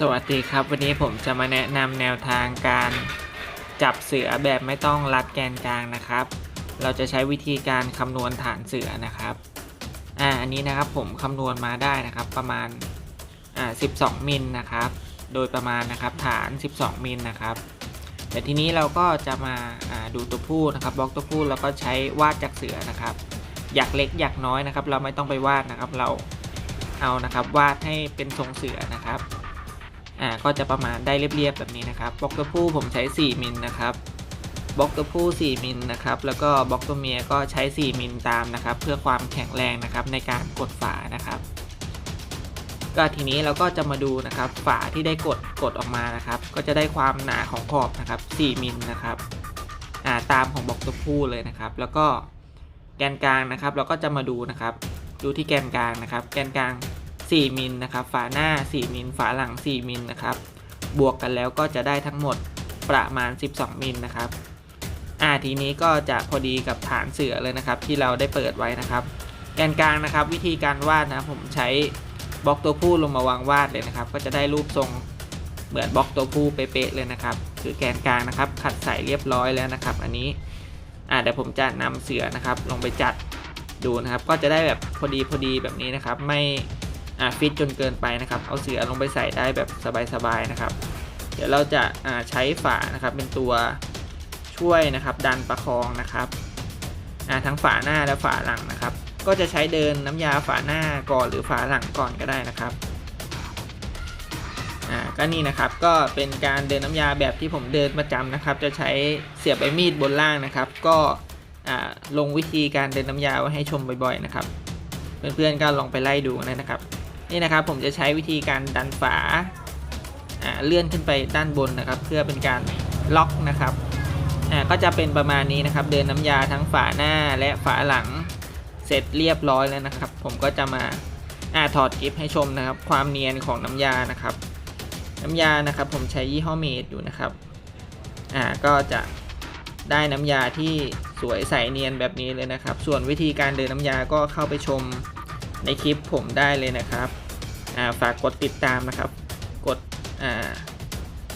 สวัสดีครับ วันนี้ผมจะมาแนะนำแนวทางการจับเสือแบบไม่ต้องรัดแกนกลางนะครับ เราจะใช้วิธีการคำนวณฐานเสือนะครับอ่าอันนี้นะครับผมคำนวณมาได้นะครับประมาณอ่า12 มิลนะครับ โดยประมาณนะครับฐาน 12 มิลนะครับแต่ทีนี้เราก็จะมาอ่าดูตัวผู้นะครับบล็อกตัวผู้แล้วก็ใช้วาดจากเสือนะครับ อยากเล็กอยากน้อยนะครับ เราไม่ต้องไปวาดนะครับเราเอานะครับวาดให้เป็นทรงเสือนะครับ อ่าก็จะประมาณได้เรียบๆแบบนี้นะครับบล็อกตัวผู้ผมใช้ 4 มิลนะครับบล็อกตัวผู้ 4 มิลนะครับแล้วก็บล็อกตัวเมียก็ใช้ 4 มิลตามนะครับ เพื่อความแข็งแรงนะครับในการกดฝานะครับ ก็ทีนี้เราก็จะมาดูนะครับฝาที่ได้กดกดออกมานะครับ ก็จะได้ความหนาของขอบนะครับ 4 มิลนะครับอ่าตามของบล็อกตัวผู้เลยนะครับ แล้วก็แกนกลางนะครับ เราก็จะมาดูนะครับ ดูที่แกนกลางนะครับ แกนกลาง 4 มิลนะครับ ฝาหน้า 4 มิล ฝาหลัง 4 มิลนะครับ บวกกันแล้วก็จะได้ทั้งหมดประมาณ 12 มิลนะครับ อ่าทีนี้ก็จะพอดีกับฐานเสือเลยนะครับ ที่เราได้เปิดไว้นะครับ แกนกลางนะครับ วิธีการวาดนะผมใช้บล็อกตัวผู้ลงมาวางวาดเลยนะครับ ก็จะได้รูปทรงเหมือนบล็อกตัวผู้เป๊ะเลยนะครับ คือแกนกลางนะครับ ขัดใส่เรียบร้อยแล้วนะครับ อันนี้อ่าเดี๋ยวผมจะนำเสือนะครับ ลงไปจัดดูนะครับ ก็จะได้แบบพอดีพอดีแบบนี้นะครับ ไม่ อ่าฟิตจนเกินไปนะครับ เอาเสือลงไปใส่ได้แบบสบายๆนะครับ เดี๋ยวเราจะอ่าใช้ฝานะครับเป็นตัวช่วยนะครับ ดันประคองนะครับอ่าทั้งฝาหน้าและฝาหลังนะครับ ก็จะใช้เดินน้ำยาฝาหน้าก่อนหรือฝาหลังก่อนก็ได้นะครับอ่าก็นี่นะครับก็เป็นการเดินน้ำยาแบบที่ผมเดินประจำนะครับ จะใช้เสียบใบมีดบนล่างนะครับ ก็อ่าลงวิธีการเดินน้ำยาไว้ให้ชมบ่อยๆนะครับ เพื่อนๆก็ลองไปไล่ดูนะครับ นี่นะครับผมจะใช้วิธีการดันฝาเลื่อนขึ้นไปด้านบนนะครับ เพื่อเป็นการล็อกนะครับก็จะเป็นประมาณนี้นะครับ เดินน้ำยาทั้งฝาหน้าและฝาหลังเสร็จเรียบร้อยแล้วนะครับ ผมก็จะมาอาถอดกิฟให้ชมนะครับ ความเนียนของน้ำยานะครับ น้ำยานะครับผมใช้ยี่ห้อเมดอยู่นะครับอ่าก็จะได้น้ำยาที่สวยใสเนียนแบบนี้เลยนะครับ ส่วนวิธีการเดินน้ำยาก็เข้าไปชม ในคลิปผมได้เลยนะครับาฝากกดติดตามนะครับ กด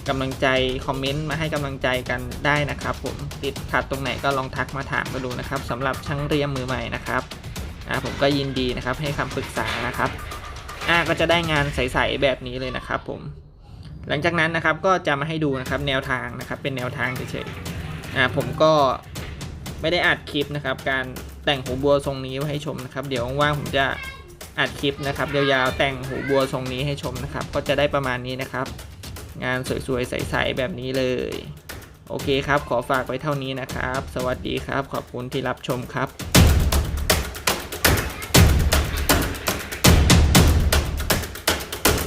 กำลังใจคอมเมนต์มาให้กำลังใจกันได้นะครับ ผมติดขัดตรงไหนก็ลองทักมาถามมาดูนะครับสำหรับช่างเรียมมือใหม่นะครับผมก็ยินดีนะครับให้คำปรึกษานะครับก็จะได้งานใสๆแบบนี้เลยนะครับ ผม หลังจากนั้นนะครับก็จะมาให้ดูนะครับแนวทางนะครับเป็นแนวทางเฉยๆผมก็ไม่ได้อัดคลิปนะครับการ แต่งหูบัวทรงนี้ไว้ให้ชมนะครับ เดี๋ยวว่างๆผมจะอัดคลิปนะครับยาวๆแต่งหูบัวทรงนี้ให้ชมนะครับ ก็จะได้ประมาณนี้นะครับ งานสวยๆใสๆแบบนี้เลย โอเคครับ ขอฝากไว้เท่านี้นะครับ สวัสดีครับ ขอบคุณที่รับชมครับ